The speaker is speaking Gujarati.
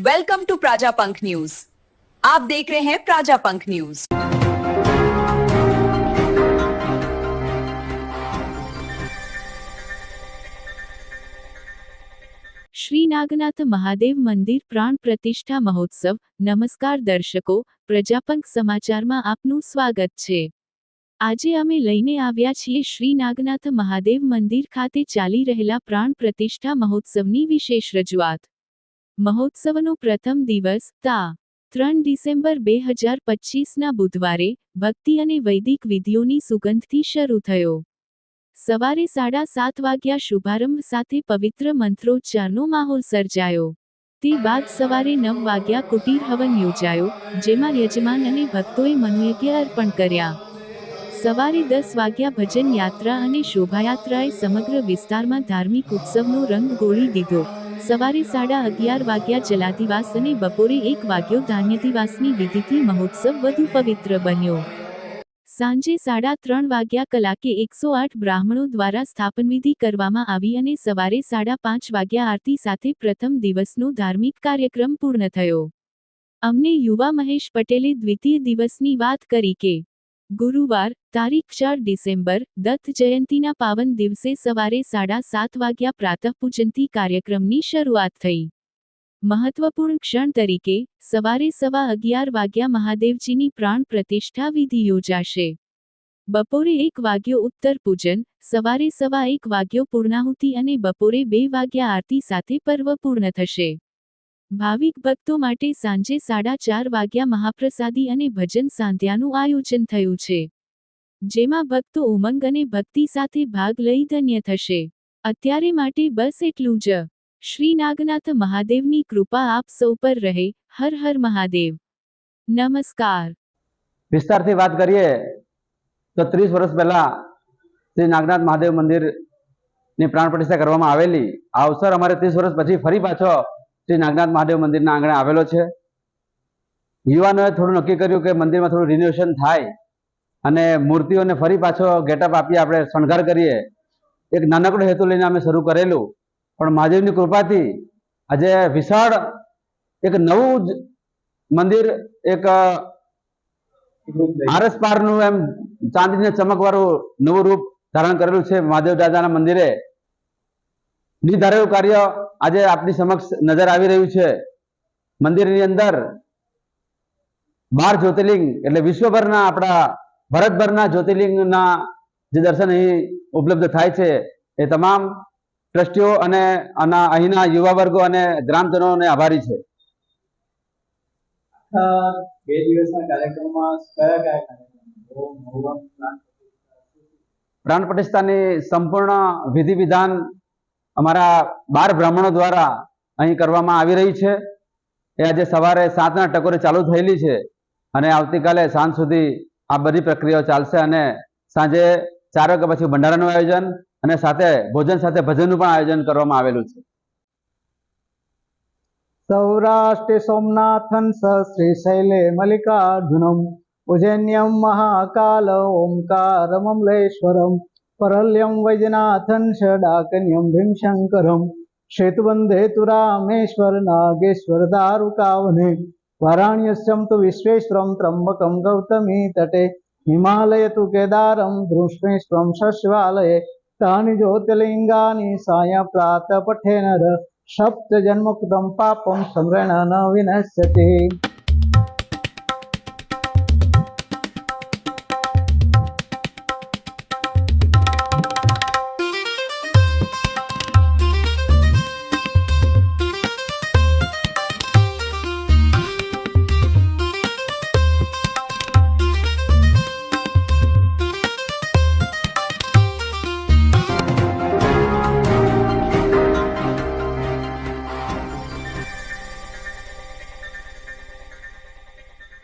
वेलकम टू प्राजा पंख न्यूज आप देख रहे हैं प्राजा पंख न्यूज શ્રી નાગનાથ મહાદેવ મંદિર પ્રાણ પ્રતિષ્ઠા મહોત્સવ નમસ્કાર દર્શકો પ્રજાપંખ સમાચારમાં આપનું સ્વાગત છે આજે અમે લઈને આવ્યા છીએ શ્રી નાગનાથ મહાદેવ મંદિર ખાતે ચાલી રહેલા પ્રાણ પ્રતિષ્ઠા મહોત્સવની વિશેષ રજૂઆત મહોત્સવનો પ્રથમ દિવસ, તા, ત્રણ ડિસેમ્બર બે હજાર પચીસના બુધવારે, ભક્તિ અને વૈદિક વિધિઓની સુગંધથી શરૂ થયો. સવારે સાડા સાત વાગ્યા શુભારંભ સાથે પવિત્ર મંત્રોચ્ચારનો માહોલ સર્જાયો. તે બાદ સવારે નવ વાગ્યા કુટીર હવન યોજાયો, જેમાં યજમાન અને ભક્તોએ મનોયજ્ઞ અર્પણ કર્યા. સવારે દસ વાગ્યા ભજન યાત્રા અને શોભાયાત્રાએ સમગ્ર વિસ્તારમાં ધાર્મિક ઉત્સવનો રંગ ગોળી દીધો. સવારે સાડા અગિયાર વાગ્યા જલાધિવાસ અને બપોરે એક વાગ્યો ધાન્યધિવાસની વિધિથી મહોત્સવ વધુ પવિત્ર બન્યો. સાંજે સાડા ત્રણ વાગ્યા કલાકે એકસો આઠ બ્રાહ્મણો દ્વારા સ્થાપનવિધિ કરવામાં આવી અને સવારે સાડા પાંચ વાગ્યા આરતી સાથે પ્રથમ દિવસનો ધાર્મિક કાર્યક્રમ પૂર્ણ થયો. અમને યુવા મહેશ પટેલે દ્વિતીય દિવસની વાત કરી કે ગુરુવાર, તારીખ ચાર ડિસેમ્બર, દત્ત જયંતીના પાવન દિવસે સવારે સાડા સાત વાગ્યા પ્રાતઃ પૂજનથી કાર્યક્રમની શરૂઆત થઈ. મહત્વપૂર્ણ ક્ષણ તરીકે, સવારે સવા અગિયાર વાગ્યા મહાદેવજીની પ્રાણ પ્રતિષ્ઠા વિધિ યોજાશે. બપોરે એક વાગ્યો ઉત્તર પૂજન, સવારે સવા એક વાગ્યો પૂર્ણાહુતિ અને બપોરે બે વાગ્યા આરતી સાથે પર્વ પૂર્ણ થશે. ભાવિક ભક્તો માટે સાંજે સાડા ચાર વાગ્યા મહાપ્રસાદી અને ભજન સાંધ્યાનું આયોજન થયું છે. જેમાં ભક્તો ઉમંગ અને ભક્તિ સાથે ભાગ લઈ ધન્ય થશે. અત્યારે માટે બસ એટલું જ. શ્રી નાગનાથ મહાદેવની કૃપા આપ સૌ પર રહે. હર હર મહાદેવ. નમસ્કાર. વિસ્તારથી વાત કરીએ, તો ત્રીસ વર્ષ પહેલા શ્રી નાગનાથ મહાદેવ મંદિરની પ્રાણ પ્રતિષ્ઠા કરવામાં આવેલી. આ અવસર અમારે ત્રીસ વર્ષ પછી ફરી પાછો શ્રી નાગનાથ મહાદેવ મંદિરના આંગણે આવેલો છે. યુવાનોએ થોડું નક્કી કર્યું કે મંદિરમાં થોડું રિનોવેશન થાય અને મૂર્તિઓને ફરી પાછો ગેટઅપ આપી આપણે શણગાર કરીએ. એક નાનકડો હેતુ લઈને અમે શરૂ કરેલું. પણ મહાદેવની કૃપાથી આજે વિશાળ એક નવું જ મંદિર, એક આરસ પારનું એમ ચાંદીને ચમકવાળું નવું રૂપ ધારણ કરેલું છે મહાદેવ દાદાના મંદિરે. નિર્ધારેલું કાર્ય આજે આપની સમક્ષ નજર આવી રહ્યું છે. મંદિરની અંદર બાર જ્યોતિર્લિંગ એટલે વિશ્વભરના આપણા ભારતભરના જ્યોતિર્લિંગના જે દર્શન અહીં ઉપલબ્ધ થાય છે એ તમામ ટ્રસ્ટીઓ અને આના અહીંના યુવા વર્ગો અને ગ્રામજનોને આભારી છે. બે દિવસના કાર્યક્રમમાં કયા કયા કાર્યક્રમો? પ્રાણ પ્રતિષ્ઠાની સંપૂર્ણ વિધિ વિધાન અમારા બાર બ્રાહ્મણો દ્વારા અહીં કરવામાં આવી રહી છે. એ આજે સવારે સાતના ટકોરે ચાલુ થયેલી છે અને આવતીકાલે સાંજ સુધી આ બધી પ્રક્રિયાઓ ચાલશે અને સાંજે ચાર વાગ્યા પછી ભંડારાનું આયોજન અને સાથે ભોજન સાથે ભજનનું પણ આયોજન કરવામાં આવેલું છે. સૌરાષ્ટ્રે સોમનાથન શ્રી શૈલે મલ્લિકાર્જુનમ, ઉજ્જૈન્યમ મહાકાલ ઓમકારમમલેશ્વરમ પરલ્યમ વૈજનાથન ષડાકન્યમ ભીમશંકરમ સેતુબંધે તુ રામેશ્વર નાગેશ્વર દારુકાવને વારાણ્યસ્યમ તુ વિશ્વેશ્વરમ ત્રંબકમ ગૌતમી તટે હિમાલય તુ કેદારમ ધૃષ્ણેશ્વરમ શિવાલયે તાની જ્યોતિર્લિંગાની સાય પ્રાત પઠેનર સપ્ત જન્મકૃતમ પાપમ સમરેણ ન વિનશ્યતિ